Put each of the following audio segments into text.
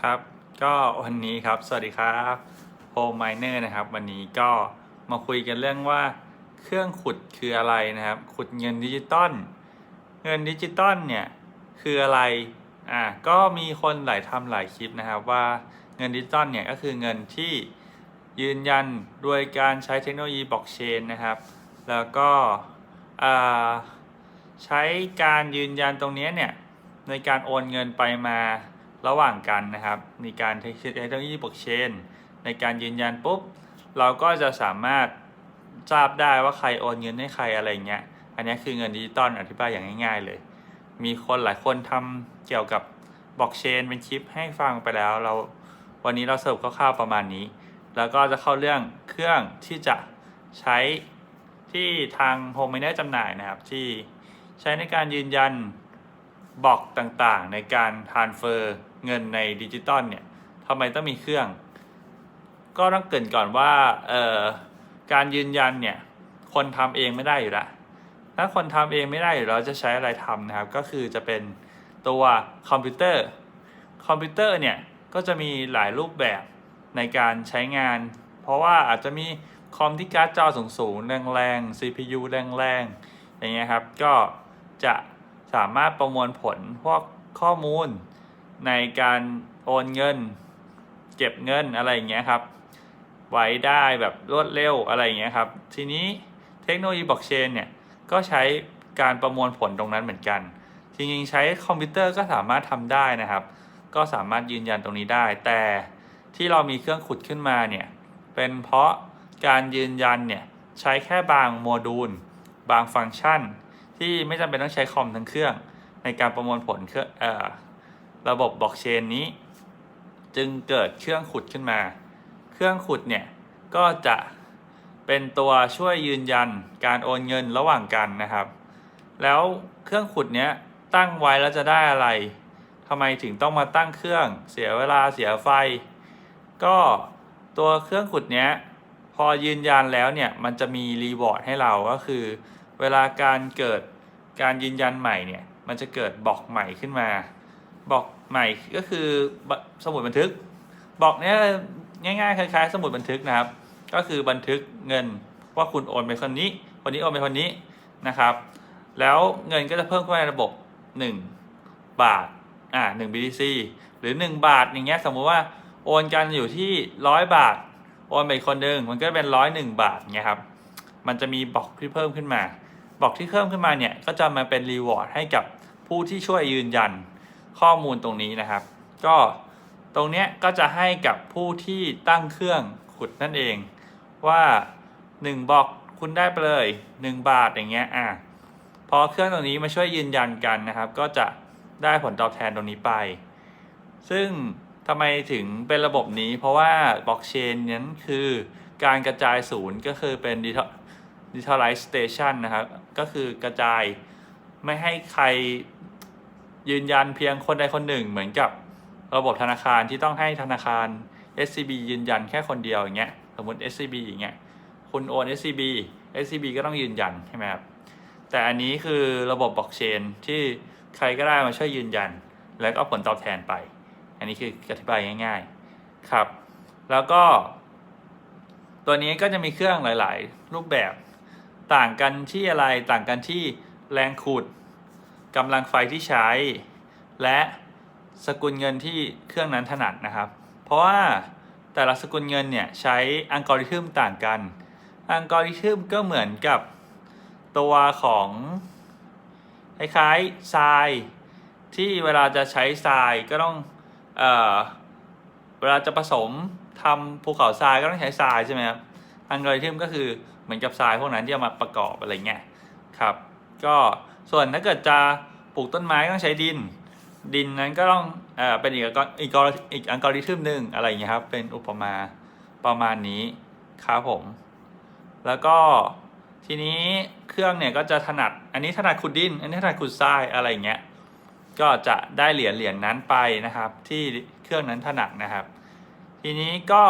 ครับ ก็วันนี้ครับ สวัสดีครับโฮมไมเนอร์นะครับ วันนี้ก็มาคุยกันเรื่องว่าเครื่องขุดคืออะไรนะครับ ขุดเงินดิจิตอลเงินดิจิตอลเนี่ยคืออะไรอ่าก็มีคนหลายทำหลายคลิปนะครับ ว่าเงินดิจิตอลเนี่ยก็คือเงินที่ยืนยันโดยการใช้เทคโนโลยีบล็อกเชนนะครับ แล้วก็อ่าใช้การยืนยันตรงนี้เนี่ยในการโอนเงินไปมา ระหว่างกันนะครับ มีการใช้เทคโนโลยีบล็อกเชนในการยืนยันปุ๊บ เราก็จะสามารถทราบได้ว่าใครโอนเงินให้ใครอะไรเงี้ย อันนี้คือเงินดิจิตอลอธิบายอย่างง่ายๆเลย มีคนหลายคนทำเกี่ยวกับบล็อกเชนเป็นคลิปให้ฟังไปแล้ว เราวันนี้เราสรุปคร่าวๆประมาณนี้ แล้วก็จะเข้าเรื่องเครื่องที่จะใช้ที่ทางโฮมไมเนอร์จำหน่ายนะครับ ที่ใช้ในการยืนยันบล็อกต่างๆ ในการทานเฟอร์ เงินในดิจิตอลเนี่ยทำไมต้องมีเครื่อง ก็ต้องเกรินก่อนว่าการยืนยันเนี่ยคนทำเองไม่ได้อยู่แล้วถ้าคนทำเองไม่ได้อยู่แล้วจะใช้อะไรทำนะครับ ก็คือจะเป็นตัวคอมพิวเตอร์ คอมพิวเตอร์เนี่ยก็จะมีหลายรูปแบบในการใช้งาน เพราะว่าอาจจะมีคอมที่การ์ดจอสูงๆแรง ๆ CPU แรง ๆ อย่างเงี้ยครับ ก็จะสามารถประมวลผลพวกข้อมูล ในการโอนเงิน เก็บเงินอะไรอย่างเงี้ยครับ ไว้ได้แบบรวดเร็วอะไรอย่างเงี้ยครับ ทีนี้เทคโนโลยีบล็อกเชนเนี่ยก็ใช้การประมวลผลตรงนั้นเหมือนกัน จริงๆ ใช้คอมพิวเตอร์ก็สามารถทำได้นะครับ ก็สามารถยืนยันตรงนี้ได้ แต่ที่เรามีเครื่องขุดขึ้นมาเนี่ยเป็นเพราะการยืนยันเนี่ยใช้แค่บางโมดูล บางฟังก์ชัน ที่ไม่จำเป็นต้องใช้คอมทั้งเครื่อง ในการประมวลผลเครื่องเอ่อ ระบบบล็อกเชนนี้ จึงเกิดเครื่องขุดขึ้นมา เครื่องขุดเนี่ยก็จะเป็นตัวช่วยยืนยันการโอนเงินระหว่างกันนะครับ แล้วเครื่องขุดเนี้ยตั้งไว้แล้วจะได้อะไรทำไมถึงต้องมาตั้งเครื่องเสียเวลาเสียไฟ ก็ตัวเครื่องขุดเนี้ยพอยืนยันแล้วเนี่ยมันจะมีรีวอร์ดให้เราก็คือ เวลาการเกิดการยืนยันใหม่เนี่ยมันจะเกิดบล็อกใหม่ขึ้นมาบล็อก ใหม่ก็คือสมุดบันทึก บอกเนี้ยง่ายๆคล้ายๆ สมุดบันทึกนะครับ ก็คือบันทึกเงินว่าคุณโอนไปคนนี้ คนนี้โอนไปคนนี้นะครับ แล้วเงินก็จะเพิ่มเข้าในระบบ 1 บาทอ่า1 BTC หรือ 1 บาทอย่างเงี้ยสมมุติว่าโอนกันอยู่ที่100บาท โอนไปคนหนึ่งมันก็เป็นร้อยหนึ่งบาทเงี้ยครับมันจะมีบอกที่เพิ่มขึ้นมา บอกที่เพิ่มขึ้นมาเนี่ยก็จะมาเป็นรีวอร์ดให้กับผู้ที่ช่วยยืนยัน ข้อมูลตรงนี้นะครับ ก็ตรงเนี้ยก็จะให้กับผู้ที่ตั้งเครื่องขุดนั่นเองว่า 1บล็อกคุณได้ไปเลย 1 บาทอย่างเงี้ยอะพอเครื่องตรงนี้มาช่วยยืนยันกันนะครับ ก็จะได้ผลตอบแทนตรงนี้ไป ซึ่งทำไมถึงเป็นระบบนี้ เพราะว่าบล็อกเชนนั้นคือการกระจายศูนย์ก็คือเป็น decentralization นะครับ ก็คือกระจายไม่ให้ใคร ยืนยันเพียงคนใดคนหนึ่ง เหมือนกับระบบธนาคารที่ต้องให้ธนาคาร SCB ยืนยันแค่คนเดียวอย่างเงี้ยสมมติ SCB อย่างเงี้ยคุณโอน SCB SCB ก็ต้องยืนยันใช่ไหมครับแต่อันนี้คือระบบบล็อกเชนที่ใครก็ได้มาช่วยยืนยัน แล้วก็ผลตอบแทนไป อันนี้คืออธิบายง่าย ๆครับ แล้วก็ ตัวนี้ก็จะมีเครื่องหลาย ๆ รูปแบบต่างกันที่อะไรต่างกันที่แรงขุด กำลังไฟที่ใช้ และสกุลเงินที่เครื่องนั้นถนัดนะครับ เพราะว่าแต่ละสกุลเงินเนี่ยใช้อัลกอริทึมต่างกัน อัลกอริทึมก็เหมือนกับตัวของคล้ายๆทรายที่เวลาจะใช้ทรายก็ต้องเอ่อเวลาจะผสมทำภูเขาทรายก็ต้องใช้ทรายใช่ไหมครับ อัลกอริทึมก็คือเหมือนกับทรายพวกนั้นที่เอามาประกอบอะไรเงี้ยครับ ก็ ส่วนถ้าเกิดจะปลูกต้นไม้ต้องใช้ดิน ดินนั้นก็ต้องเอ่อเป็นอีกอีกอีกอัลอีกอัลกอริทึมหนึ่งอะไรอย่างเงี้ยครับ เป็นอุปมาประมาณนี้ครับผม แล้วก็ทีนี้เครื่องเนี่ยก็จะถนัด อันนี้ถนัดขุดดิน อันนี้ถนัดขุดทรายอะไรอย่างเงี้ย ก็จะได้เหรียญเหรียญนั้นไปนะครับ ที่เครื่องนั้นถนัดนะครับ ทีนี้ก็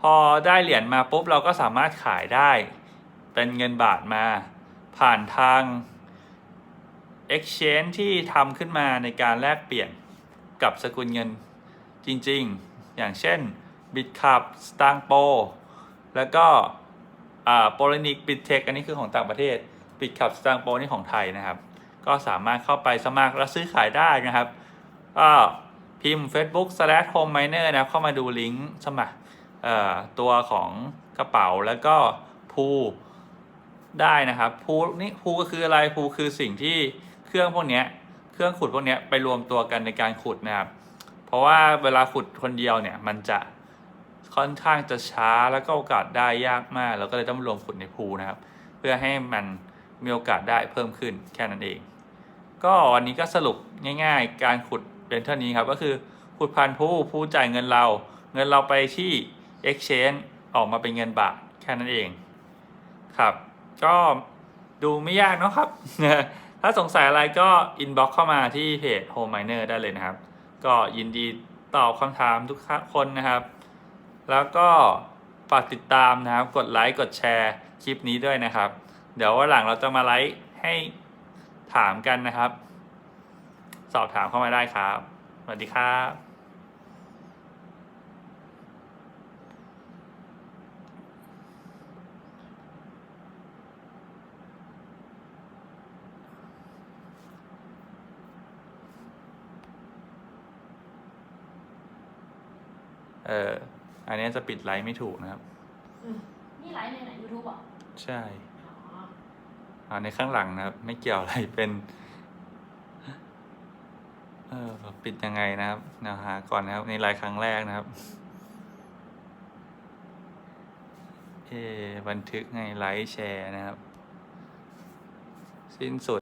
พอได้เหรียญมาปุ๊บเราก็สามารถขายได้ เป็นเงินบาทมา ผ่านทาง exchange ที่ทำขึ้นมาในการแลกเปลี่ยนกับสกุลเงินจริงๆ อย่างเช่น BitCup s t a n g p o แล้วก็อ่า p o l y n i c BitTech อันนี้คือของต่างประเทศ BitCup s t a n g p o นี่ของไทยนะครับ ก็สามารถเข้าไปสมัครและซื้อขายได้นะครับก็พิมพ์ Facebook slash home miner นะครับเข้ามาดูลิงก์สมัครอ่อตัวของกระเป๋าแล้วก็พูได้นะครับพูนี่พูก็คืออะไรพูคือสิ่งที่ เครื่องพวกนี้เครื่องขุดพวกนี้ไปรวมตัวกันในการขุดนะครับ เพราะว่าเวลาขุดคนเดียวเนี่ยมันจะค่อนข้างจะช้าแล้วก็โอกาสได้ยากมากเราก็เลยต้องรวมขุดในพูนะครับ เพื่อให้มันมีโอกาสได้เพิ่มขึ้นแค่นั้นเอง ก็วันนี้ก็สรุปง่าย ๆ การขุดเป็นเท่านี้ครับก็คือขุดพันผู้ผู้จ่ายเงินเรา เงินเราไปที่ exchange ออกมาเป็นเงินบาทแค่นั้นเองครับ ก็ดูไม่ยากเนอะครับ ถ้าสงสัยอะไรก็อินบ็อกเข้ามาที่เพจ home miner ได้เลยนะครับ ก็ยินดีตอบคำถามทุกคนนะครับ แล้วก็ฝากติดตามนะครับ กดไลค์กดแชร์คลิปนี้ด้วยนะครับ เดี๋ยววันหลังเราจะมาไลค์ให้ถามกันนะครับ สอบถามเข้ามาได้ครับ สวัสดีครับ เออ อันนี้จะปิดไลค์ไม่ถูกนะครับอืมนี่ไลฟ์ในไหนยูทูบอะใช่อ๋ออ่าในข้างหลังนะครับ ไม่เกี่ยวอะไรเป็น เออปิดยังไงนะครับเดี๋ยวหาก่อนนะครับในไลน์ครั้งแรกนะครับ เออบันทึกไงไลค์แชร์นะครับ สิ้นสุด